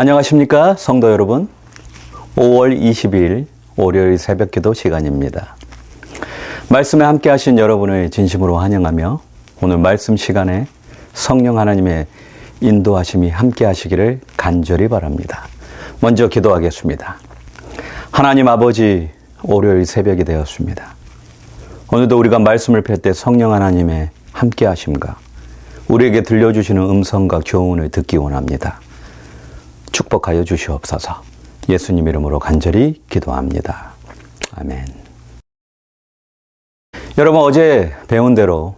안녕하십니까 성도 여러분. 5월 20일 월요일 새벽 기도 시간입니다. 말씀에 함께 하신 여러분을 진심으로 환영하며 오늘 말씀 시간에 성령 하나님의 인도하심이 함께 하시기를 간절히 바랍니다. 먼저 기도하겠습니다. 하나님 아버지 월요일 새벽이 되었습니다. 오늘도 우리가 말씀을 펼 때 성령 하나님의 함께 하심과 우리에게 들려주시는 음성과 교훈을 듣기 원합니다. 축복하여 주시옵소서. 예수님 이름으로 간절히 기도합니다. 아멘. 여러분 어제 배운 대로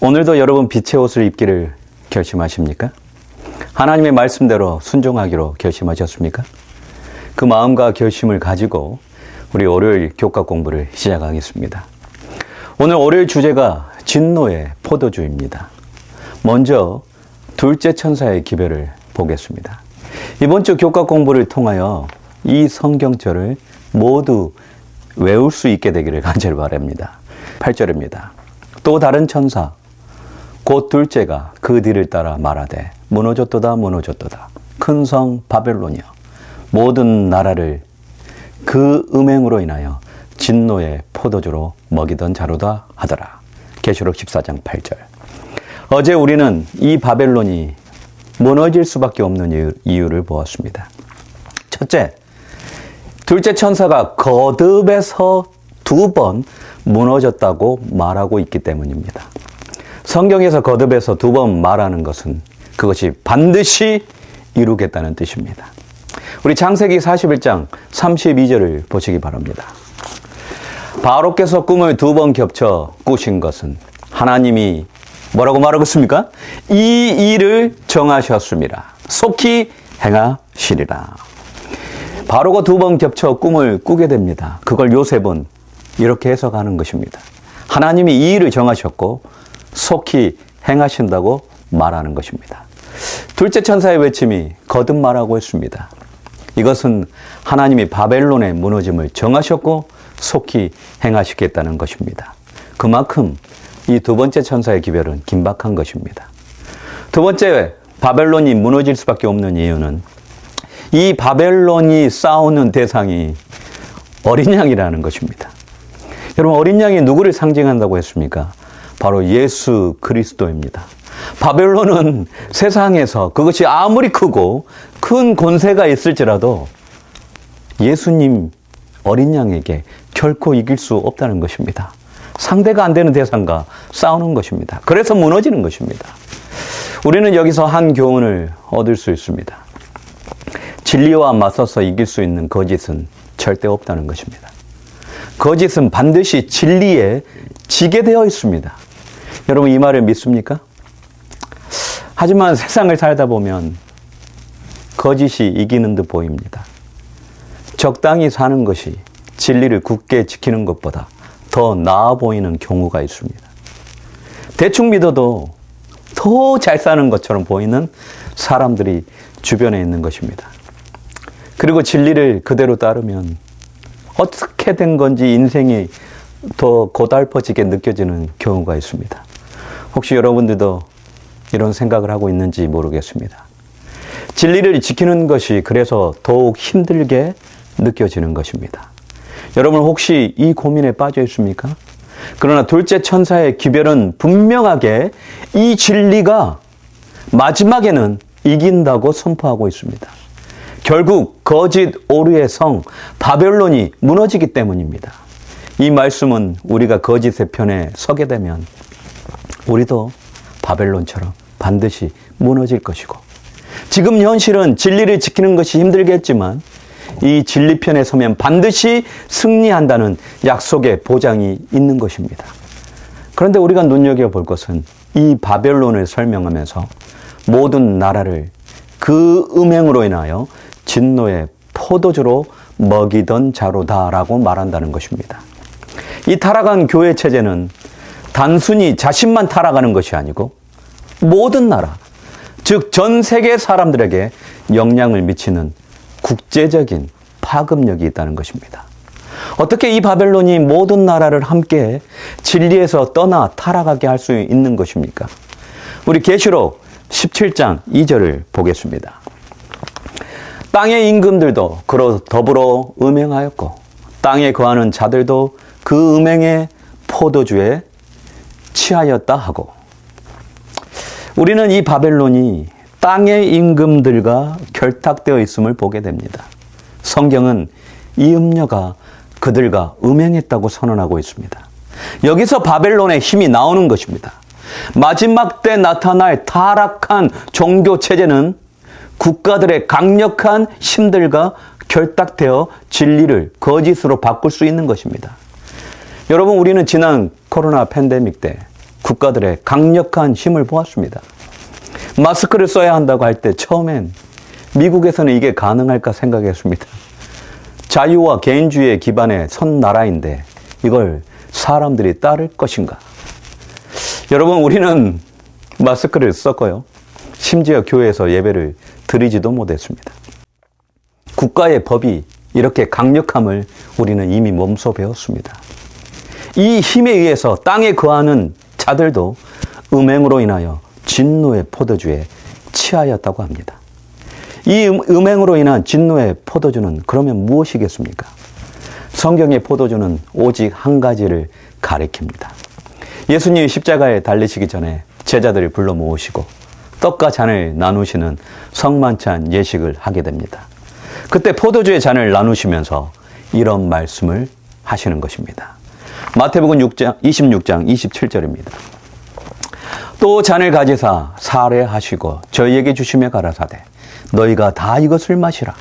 오늘도 여러분 빛의 옷을 입기를 결심하십니까? 하나님의 말씀대로 순종하기로 결심하셨습니까? 그 마음과 결심을 가지고 우리 월요일 교과 공부를 시작하겠습니다. 오늘 월요일 주제가 진노의 포도주입니다. 먼저 둘째 천사의 기별을 보겠습니다. 이번 주 교과 공부를 통하여 이 성경절을 모두 외울 수 있게 되기를 간절히 바랍니다. 8절입니다. 또 다른 천사 곧 둘째가 그 뒤를 따라 말하되 무너졌도다 무너졌도다 큰 성 바벨론이여 모든 나라를 그 음행으로 인하여 진노의 포도주로 먹이던 자로다 하더라. 계시록 14장 8절. 어제 우리는 이 바벨론이 무너질 수밖에 없는 이유, 를 보았습니다. 첫째, 둘째 천사가 거듭에서 두 번 무너졌다고 말하고 있기 때문입니다. 성경에서 거듭에서 두 번 말하는 것은 그것이 반드시 이루겠다는 뜻입니다. 우리 창세기 41장 32절을 보시기 바랍니다. 바로께서 꿈을 두 번 겹쳐 꾸신 것은 하나님이 뭐라고 말하고 있습니까? 이 일을 정하셨습니다. 속히 행하시리라. 바로가 두 번 겹쳐 꿈을 꾸게 됩니다. 그걸 요셉은 이렇게 해석하는 것입니다. 하나님이 이 일을 정하셨고 속히 행하신다고 말하는 것입니다. 둘째 천사의 외침이 거듭 말하고 있습니다. 이것은 하나님이 바벨론의 무너짐을 정하셨고 속히 행하시겠다는 것입니다. 그만큼 이 두 번째 천사의 기별은 긴박한 것입니다. 두 번째 바벨론이 무너질 수밖에 없는 이유는 이 바벨론이 싸우는 대상이 어린 양이라는 것입니다. 여러분 어린 양이 누구를 상징한다고 했습니까? 바로 예수 그리스도입니다. 바벨론은 세상에서 그것이 아무리 크고 큰 권세가 있을지라도 예수님 어린 양에게 결코 이길 수 없다는 것입니다. 상대가 안 되는 대상과 싸우는 것입니다. 그래서 무너지는 것입니다. 우리는 여기서 한 교훈을 얻을 수 있습니다. 진리와 맞서서 이길 수 있는 거짓은 절대 없다는 것입니다. 거짓은 반드시 진리에 지게 되어 있습니다. 여러분 이 말을 믿습니까? 하지만 세상을 살다 보면 거짓이 이기는 듯 보입니다. 적당히 사는 것이 진리를 굳게 지키는 것보다 더 나아 보이는 경우가 있습니다. 대충 믿어도 더 잘 사는 것처럼 보이는 사람들이 주변에 있는 것입니다. 그리고 진리를 그대로 따르면 어떻게 된 건지 인생이 더 고달퍼지게 느껴지는 경우가 있습니다. 혹시 여러분들도 이런 생각을 하고 있는지 모르겠습니다. 진리를 지키는 것이 그래서 더욱 힘들게 느껴지는 것입니다. 여러분 혹시 이 고민에 빠져 있습니까? 그러나 둘째 천사의 기별은 분명하게 이 진리가 마지막에는 이긴다고 선포하고 있습니다. 결국 거짓 오류의 성 바벨론이 무너지기 때문입니다. 이 말씀은 우리가 거짓의 편에 서게 되면 우리도 바벨론처럼 반드시 무너질 것이고 지금 현실은 진리를 지키는 것이 힘들겠지만 이 진리편에 서면 반드시 승리한다는 약속의 보장이 있는 것입니다. 그런데 우리가 눈여겨볼 것은 이 바벨론을 설명하면서 모든 나라를 그 음행으로 인하여 진노의 포도주로 먹이던 자로다라고 말한다는 것입니다. 이 타락한 교회 체제는 단순히 자신만 타락하는 것이 아니고 모든 나라, 즉 전 세계 사람들에게 영향을 미치는 국제적인 파급력이 있다는 것입니다. 어떻게 이 바벨론이 모든 나라를 함께 진리에서 떠나 타락하게 할 수 있는 것입니까? 우리 계시록 17장 2절을 보겠습니다. 땅의 임금들도 그로 더불어 음행하였고 땅에 거하는 자들도 그 음행의 포도주에 취하였다 하고 우리는 이 바벨론이 땅의 임금들과 결탁되어 있음을 보게 됩니다. 성경은 이 음녀가 그들과 음행했다고 선언하고 있습니다. 여기서 바벨론의 힘이 나오는 것입니다. 마지막 때 나타날 타락한 종교 체제는 국가들의 강력한 힘들과 결탁되어 진리를 거짓으로 바꿀 수 있는 것입니다. 여러분, 우리는 지난 코로나 팬데믹 때 국가들의 강력한 힘을 보았습니다. 마스크를 써야 한다고 할 때 처음엔 미국에서는 이게 가능할까 생각했습니다. 자유와 개인주의의 기반에 선 나라인데 이걸 사람들이 따를 것인가? 여러분, 우리는 마스크를 썼고요. 심지어 교회에서 예배를 드리지도 못했습니다. 국가의 법이 이렇게 강력함을 우리는 이미 몸소 배웠습니다. 이 힘에 의해서 땅에 거하는 자들도 음행으로 인하여 진노의 포도주에 취하였다고 합니다. 이 음- 음행으로 인한 진노의 포도주는 그러면 무엇이겠습니까? 성경의 포도주는 오직 한 가지를 가리킵니다. 예수님이 십자가에 달리시기 전에 제자들을 불러 모으시고 떡과 잔을 나누시는 성만찬 예식을 하게 됩니다. 그때 포도주의 잔을 나누시면서 이런 말씀을 하시는 것입니다. 마태복음 6장 26장 27절입니다. 또 잔을 가지사 사례하시고 저희에게 주시며 가라사대 너희가 다 이것을 마시라.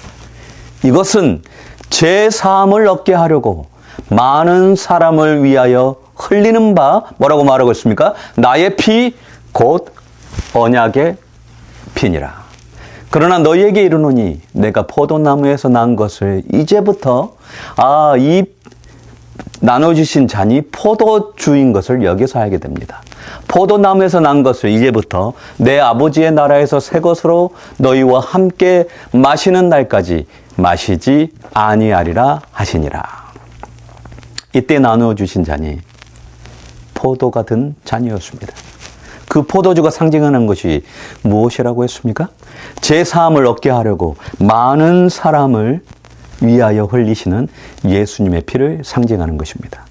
이것은 제 사함을 얻게 하려고 많은 사람을 위하여 흘리는 바 뭐라고 말하고 있습니까? 나의 피 곧 언약의 피니라. 그러나 너희에게 이르노니 내가 포도나무에서 난 것을 이제부터 아 이 나눠주신 잔이 포도주인 것을 여기서 알게 됩니다. 포도나무에서 난 것을 이제부터 내 아버지의 나라에서 새 것으로 너희와 함께 마시는 날까지 마시지 아니하리라 하시니라. 이때 나누어 주신 잔이 포도가 든 잔이었습니다. 그 포도주가 상징하는 것이 무엇이라고 했습니까? 제 사함을 얻게 하려고 많은 사람을 위하여 흘리시는 예수님의 피를 상징하는 것입니다.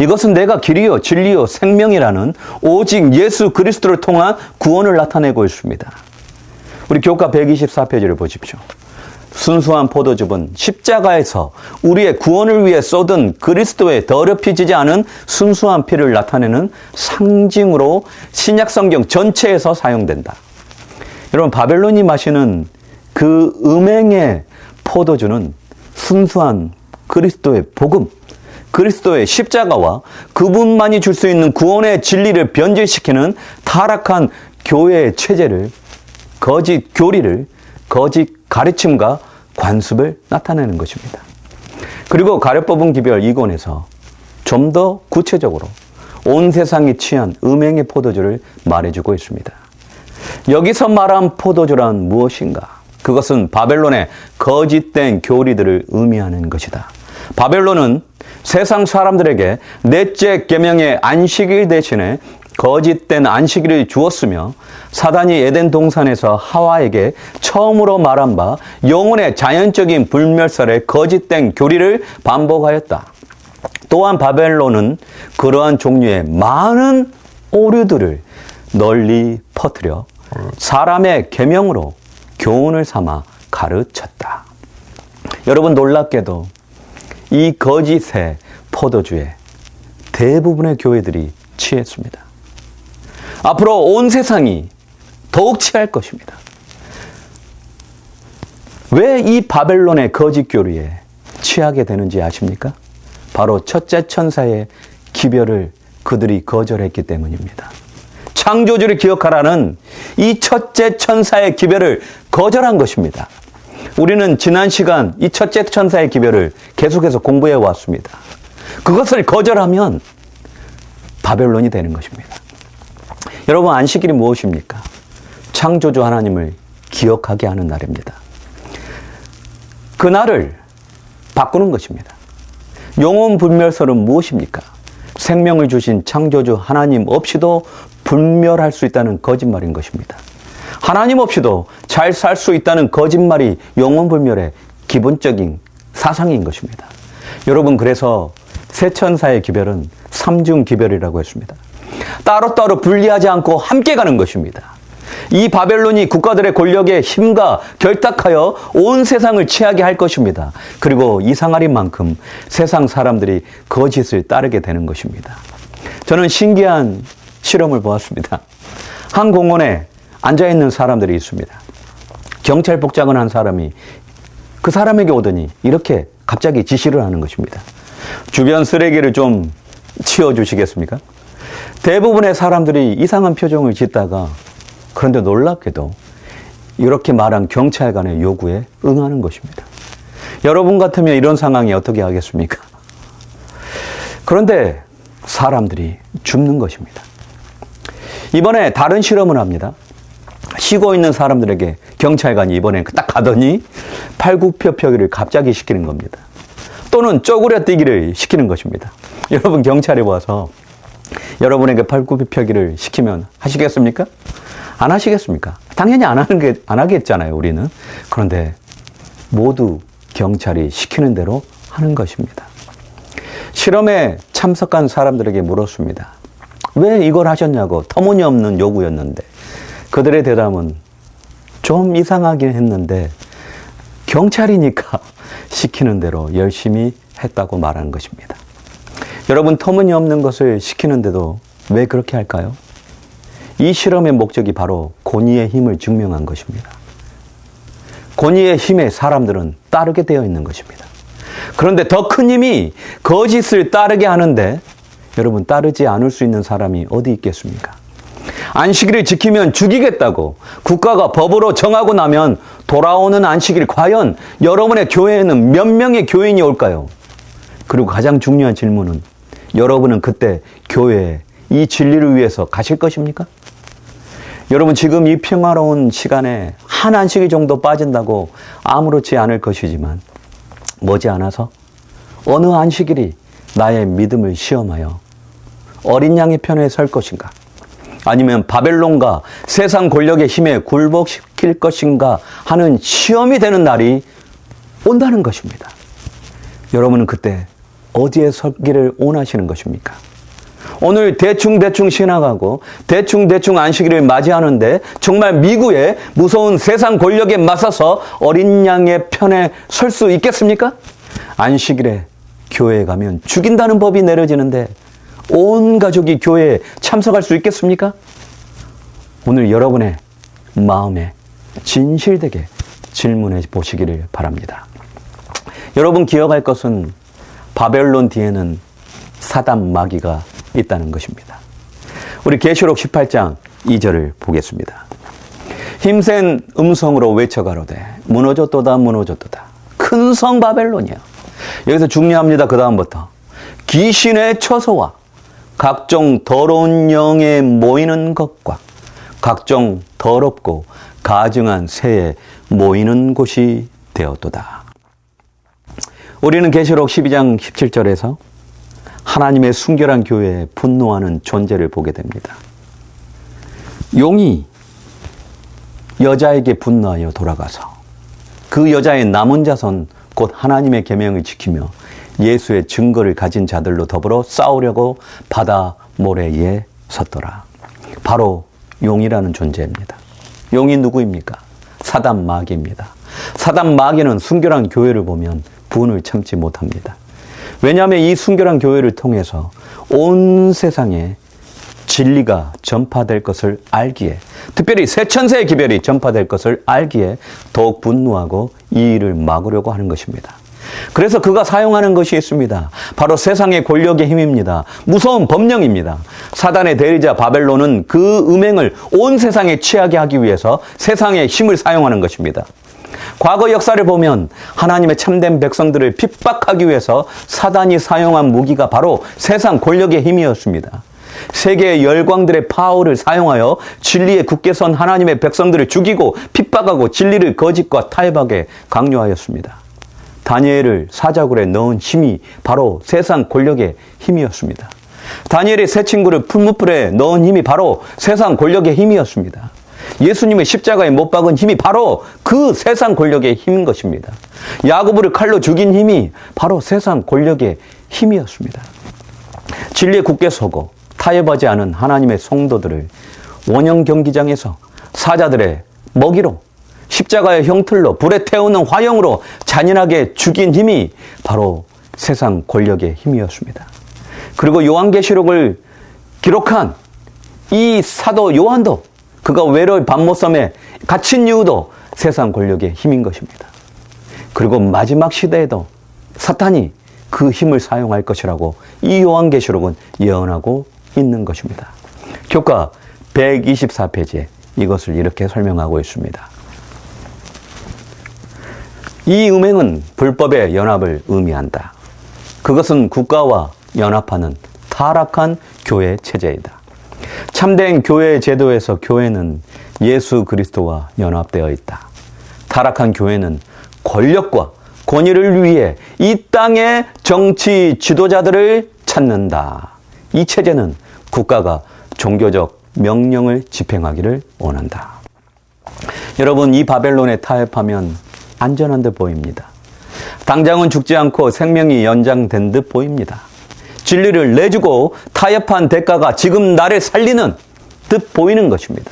이것은 내가 길이요 진리요 생명이라는 오직 예수 그리스도를 통한 구원을 나타내고 있습니다. 우리 교과 124페이지를 보십시오. 순수한 포도즙은 십자가에서 우리의 구원을 위해 쏟은 그리스도의 더럽혀지지 않은 순수한 피를 나타내는 상징으로 신약 성경 전체에서 사용된다. 여러분 바벨론이 마시는 그 음행의 포도주는 순수한 그리스도의 복음, 그리스도의 십자가와 그분만이 줄 수 있는 구원의 진리를 변질시키는 타락한 교회의 체제를 거짓 교리를 거짓 가르침과 관습을 나타내는 것입니다. 그리고 가려뽑은 기별 2권에서 좀 더 구체적으로 온 세상이 취한 음행의 포도주를 말해주고 있습니다. 여기서 말한 포도주란 무엇인가? 그것은 바벨론의 거짓된 교리들을 의미하는 것이다. 바벨론은 세상 사람들에게 넷째 계명의 안식일 대신에 거짓된 안식일을 주었으며 사단이 에덴 동산에서 하와에게 처음으로 말한 바 영혼의 자연적인 불멸설의 거짓된 교리를 반복하였다. 또한 바벨론은 그러한 종류의 많은 오류들을 널리 퍼뜨려 사람의 계명으로 교훈을 삼아 가르쳤다. 여러분 놀랍게도 이 거짓의 포도주에 대부분의 교회들이 취했습니다. 앞으로 온 세상이 더욱 취할 것입니다. 왜 이 바벨론의 거짓 교리에 취하게 되는지 아십니까? 바로 첫째 천사의 기별을 그들이 거절했기 때문입니다. 창조주를 기억하라는 이 첫째 천사의 기별을 거절한 것입니다. 우리는 지난 시간 이 첫째 천사의 기별을 계속해서 공부해 왔습니다. 그것을 거절하면 바벨론이 되는 것입니다. 여러분, 안식일이 무엇입니까? 창조주 하나님을 기억하게 하는 날입니다. 그날을 바꾸는 것입니다. 영혼 불멸설은 무엇입니까? 생명을 주신 창조주 하나님 없이도 불멸할 수 있다는 거짓말인 것입니다. 하나님 없이도 잘 살 수 있다는 거짓말이 영원불멸의 기본적인 사상인 것입니다. 여러분 그래서 세천사의 기별은 삼중 기별이라고 했습니다. 따로따로 분리하지 않고 함께 가는 것입니다. 이 바벨론이 국가들의 권력에 힘과 결탁하여 온 세상을 취하게 할 것입니다. 그리고 이상하린 만큼 세상 사람들이 거짓을 따르게 되는 것입니다. 저는 신기한 실험을 보았습니다. 한 공원에 앉아 있는 사람들이 있습니다. 경찰 복장을 한 사람이 그 사람에게 오더니 이렇게 갑자기 지시를 하는 것입니다. 주변 쓰레기를 좀 치워 주시겠습니까? 대부분의 사람들이 이상한 표정을 짓다가 그런데 놀랍게도 이렇게 말한 경찰관의 요구에 응하는 것입니다. 여러분 같으면 이런 상황이 어떻게 하겠습니까? 그런데 사람들이 죽는 것입니다. 이번에 다른 실험을 합니다. 쉬고 있는 사람들에게 경찰관이 이번에 딱 가더니 팔굽혀펴기를 갑자기 시키는 겁니다. 또는 쪼그려 뛰기를 시키는 것입니다. 여러분 경찰에 와서 여러분에게 팔굽혀펴기를 시키면 하시겠습니까? 안 하시겠습니까? 당연히 안 하는 게, 안 하겠잖아요, 우리는. 그런데 모두 경찰이 시키는 대로 하는 것입니다. 실험에 참석한 사람들에게 물었습니다. 왜 이걸 하셨냐고 터무니없는 요구였는데 그들의 대답은 좀 이상하긴 했는데 경찰이니까 시키는 대로 열심히 했다고 말하는 것입니다. 여러분 터무니없는 것을 시키는데도 왜 그렇게 할까요? 이 실험의 목적이 바로 권위의 힘을 증명한 것입니다. 권위의 힘에 사람들은 따르게 되어 있는 것입니다. 그런데 더 큰 힘이 거짓을 따르게 하는데 여러분 따르지 않을 수 있는 사람이 어디 있겠습니까? 안식일을 지키면 죽이겠다고 국가가 법으로 정하고 나면 돌아오는 안식일 과연 여러분의 교회에는 몇 명의 교인이 올까요? 그리고 가장 중요한 질문은 여러분은 그때 교회에 이 진리를 위해서 가실 것입니까? 여러분 지금 이 평화로운 시간에 한 안식일 정도 빠진다고 아무렇지 않을 것이지만 머지않아서 어느 안식일이 나의 믿음을 시험하여 어린 양의 편에 설 것인가? 아니면 바벨론과 세상 권력의 힘에 굴복시킬 것인가 하는 시험이 되는 날이 온다는 것입니다. 여러분은 그때 어디에 서기를 원하시는 것입니까? 오늘 대충대충 신앙하고 대충대충 안식일을 맞이하는데 정말 미국의 무서운 세상 권력에 맞서서 어린 양의 편에 설 수 있겠습니까? 안식일에 교회에 가면 죽인다는 법이 내려지는데 온 가족이 교회에 참석할 수 있겠습니까? 오늘 여러분의 마음에 진실되게 질문해 보시기를 바랍니다. 여러분 기억할 것은 바벨론 뒤에는 사단 마귀가 있다는 것입니다. 우리 계시록 18장 2절을 보겠습니다. 힘센 음성으로 외쳐가로되 무너졌도다 무너졌도다 큰 성 바벨론이야. 여기서 중요합니다. 그 다음부터 귀신의 처소와 각종 더러운 영에 모이는 것과 각종 더럽고 가증한 새에 모이는 곳이 되었도다. 우리는 계시록 12장 17절에서 하나님의 순결한 교회에 분노하는 존재를 보게 됩니다. 용이 여자에게 분노하여 돌아가서 그 여자의 남은 자손 곧 하나님의 계명을 지키며 예수의 증거를 가진 자들로 더불어 싸우려고 바다 모래에 섰더라. 바로 용이라는 존재입니다. 용이 누구입니까? 사단 마귀입니다. 사단 마귀는 순결한 교회를 보면 분을 참지 못합니다. 왜냐하면 이 순결한 교회를 통해서 온 세상에 진리가 전파될 것을 알기에 특별히 세천세의 기별이 전파될 것을 알기에 더욱 분노하고 이 일을 막으려고 하는 것입니다. 그래서 그가 사용하는 것이 있습니다. 바로 세상의 권력의 힘입니다. 무서운 법령입니다. 사단의 대리자 바벨론은 그 음행을 온 세상에 취하게 하기 위해서 세상의 힘을 사용하는 것입니다. 과거 역사를 보면 하나님의 참된 백성들을 핍박하기 위해서 사단이 사용한 무기가 바로 세상 권력의 힘이었습니다. 세계의 열광들의 파워를 사용하여 진리에 굳게 선 하나님의 백성들을 죽이고 핍박하고 진리를 거짓과 타협하게 강요하였습니다. 다니엘을 사자굴에 넣은 힘이 바로 세상 권력의 힘이었습니다. 다니엘의 새 친구를 풀무풀에 넣은 힘이 바로 세상 권력의 힘이었습니다. 예수님의 십자가에 못 박은 힘이 바로 그 세상 권력의 힘인 것입니다. 야고보를 칼로 죽인 힘이 바로 세상 권력의 힘이었습니다. 진리의 굳게 서고 타협하지 않은 하나님의 성도들을 원형 경기장에서 사자들의 먹이로 십자가의 형틀로 불에 태우는 화형으로 잔인하게 죽인 힘이 바로 세상 권력의 힘이었습니다. 그리고 요한계시록을 기록한 이 사도 요한도 그가 외로이 밤모섬에 갇힌 이유도 세상 권력의 힘인 것입니다. 그리고 마지막 시대에도 사탄이 그 힘을 사용할 것이라고 이 요한계시록은 예언하고 있는 것입니다. 교과 124페이지에 이것을 이렇게 설명하고 있습니다. 이 음행은 불법의 연합을 의미한다. 그것은 국가와 연합하는 타락한 교회 체제이다. 참된 교회 제도에서 교회는 예수 그리스도와 연합되어 있다. 타락한 교회는 권력과 권위를 위해 이 땅의 정치 지도자들을 찾는다. 이 체제는 국가가 종교적 명령을 집행하기를 원한다. 여러분, 이 바벨론에 타협하면 안전한 듯 보입니다. 당장은 죽지 않고 생명이 연장된 듯 보입니다. 진리를 내주고 타협한 대가가 지금 나를 살리는 듯 보이는 것입니다.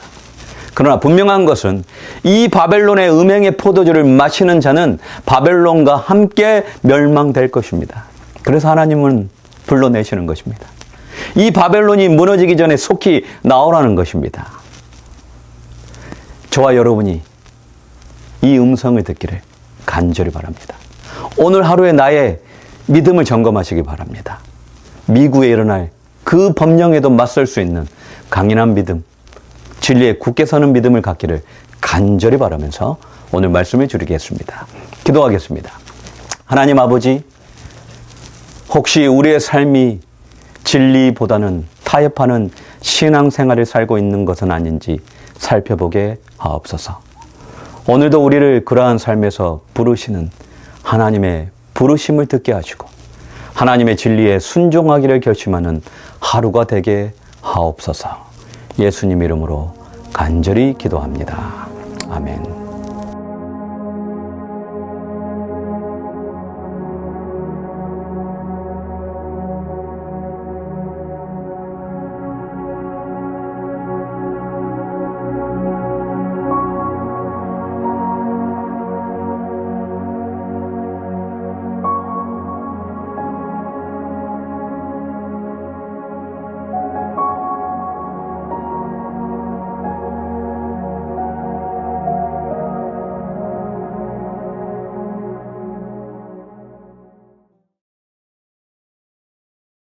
그러나 분명한 것은 이 바벨론의 음행의 포도주를 마시는 자는 바벨론과 함께 멸망될 것입니다. 그래서 하나님은 불러내시는 것입니다. 이 바벨론이 무너지기 전에 속히 나오라는 것입니다. 저와 여러분이 이 음성을 듣기를 간절히 바랍니다. 오늘 하루에 나의 믿음을 점검하시기 바랍니다. 미국에 일어날 그 법령에도 맞설 수 있는 강인한 믿음, 진리에 굳게 서는 믿음을 갖기를 간절히 바라면서 오늘 말씀을 줄이겠습니다. 기도하겠습니다. 하나님 아버지, 혹시 우리의 삶이 진리보다는 타협하는 신앙생활을 살고 있는 것은 아닌지 살펴보게 하옵소서. 오늘도 우리를 그러한 삶에서 부르시는 하나님의 부르심을 듣게 하시고 하나님의 진리에 순종하기를 결심하는 하루가 되게 하옵소서. 예수님 이름으로 간절히 기도합니다. 아멘.